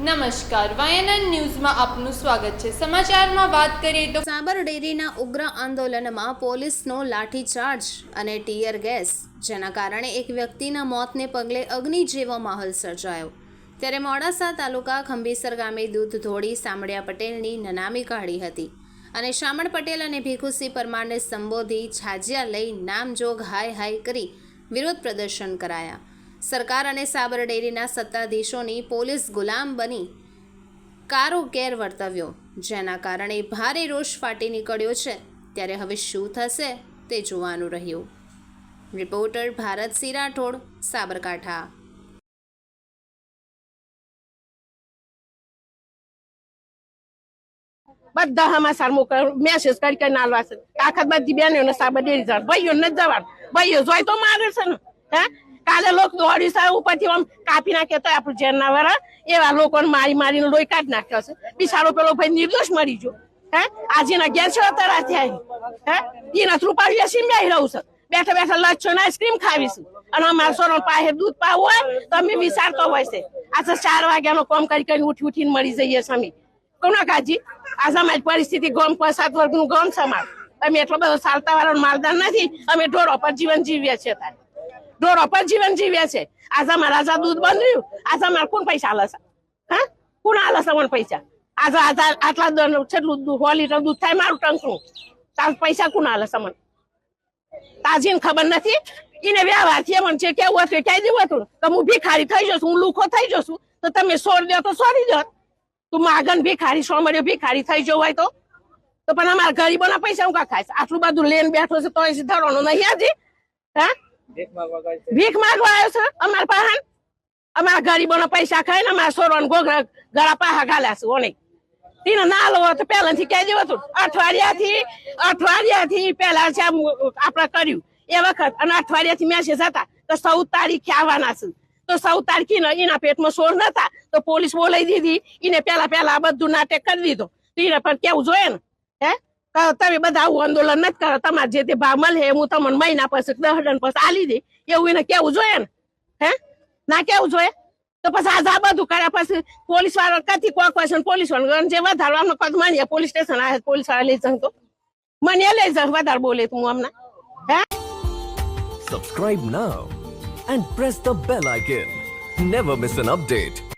નમસ્કાર વાયનન ન્યૂઝમાં આપનું સ્વાગત છે. સમાચારમાં વાત કરીએ તો સાબર ડેરીના ઉગ્ર આંદોલનમાં પોલીસનો લાઠીચાર્જ અને ટીયર ગેસ, જેના કારણે એક વ્યક્તિના મોતને પગલે અગ્નિ જેવો માહોલ સર્જાયો. ત્યારે મોડાસા તાલુકા ખંભીસર ગામે દૂધ ધોળી સામળિયા પટેલની નનામી કાઢી હતી અને શામળ પટેલ અને ભીખુસિંહ પરમારને સંબોધી છાજિયા લઈ નામજોગ હાય હાય કરી વિરોધ પ્રદર્શન કરાયા. સરકાર અને સાબર ડેરીના સત્તાધીશોની પોલીસ ગુલામ બની. કારો ગેર વર્તવ્યો, જેના કારણે ભારે રોષ ફાટી નીકળ્યો છે. ત્યારે હવે શું થશે તે જોવાનું રહ્યું. રિપોર્ટર ભારત સિંહ રાઠોડ, સાબરકાંઠા. બધા હમાસાર મોકલ મેસેજ કરી કરી નાલવા છે. આખત બધી બેનો સાબર ડેરી જવાનું. ભાઈઓ નથી જવાનું. ભાઈઓ જોઈ તો મારે છે ને, હે? કાલે લોકો દોડી છે ઉપરથી આમ કાપી નાખ્યા હતા આપણું જેલ ના એવા લોકોને મારી મારીને લોહી કાઢી નાખ્યો છે. બિચારો પેલો ભાઈ નિર્દોષ મરી ગયો. હે? આજે ના ઘેર છે તરા થયા હે? એના રૂપાળી બેસી મેં રહું છું. બેઠા બેઠા લચ્છો ને આઈસ્ક્રીમ ખાવીશું. અને અમારા સોનો પાસે દૂધ પાવું હોય તો અમે વિચારતો હોય છે. આજે ચાર વાગ્યાનો કામ કરી કરીને ઉઠી ઉઠીને મળી જઈએ છે અમે કોના કાજી? આ અમારી પરિસ્થિતિ ગમ પસાત વર્ગનું ગમ સમાજ અમે એટલો બધો ચાલતા વાળો માલદાર નથી. અમે ઢોરો પર જીવન જીવીએ છીએ તારે. ઢોરો પણ જીવન જીવે છે. આજે અમારા આજા દૂધ બંધ રહ્યું આજે મારે કોણ પૈસા આલે હા? કોણ આલે છે મને પૈસા? આજે આજે આટલા છેલ્લું દૂધ, સો લીટર દૂધ થાય મારું ટંકનું તાર પૈસા કોણ આલે છે મને? તાજીને ખબર નથી? એને વ્યવહારથી એમ છે, કેવું હતું ક્યાંય દેવું હતું? તો હું ભિખારી થઈ જશું હું લુખો થઈ જશું તો તમે સોર દો તો સોરી દો. તું માગન ભિખારી, સો મળ્યો ભીખારી થઈ જવું હોય તો? તો પણ અમારા ગરીબોના પૈસા હું કા ખાઈશ? આટલું બધું લેન બેઠો છે તો ધરવાનું નહીં હજી હા? ભીખ માંગવા આવ્યો છે? અમારા પાસે અમારા ગરીબોના પૈસા ખાય ને અમારા સોરો ગોગરા ગળા પાહા ગાલ્યા છે, ઓને. તીને ના લો તો પહેલાથી કહી દેવું હતું. અઠવાડિયાથી અઠવાડિયાથી પહેલા છે આપણે કર્યું, એ વખત. અને અઠવાડિયાથી મેસેજ હતા, તો ચૌદ તારીખે આવવાના છે. તો સૌ તારીખી એના પેટમાં સોર નતા. તો પોલીસ બોલાવી દીધી. એને પેલા પેલા બધું નાટક કરી દીધો. એને પણ કેવું જોઈએ ને? હે? તમે બધા આવું આંદોલન નથી કરો. તમારે જે તે ભાવ મળે હું તમને મહિના પછી, દસ દન પછી આલી દે એવું એને કેવું જોઈએ ને? હે? ના કેવું જોઈએ? તો પછી આજે આ બધું કર્યા પછી પોલીસવાળા કથી કોક ક્વેશ્ચન પોલીસવાળા જે વધારવાનું કદ માનીએ. પોલીસ સ્ટેશન આવે, પોલીસવાળા લઈ તો. મને એ લઈ જાઉં વધારે બોલે તું હમણાં હે? Subscribe now and press the bell icon never miss an update.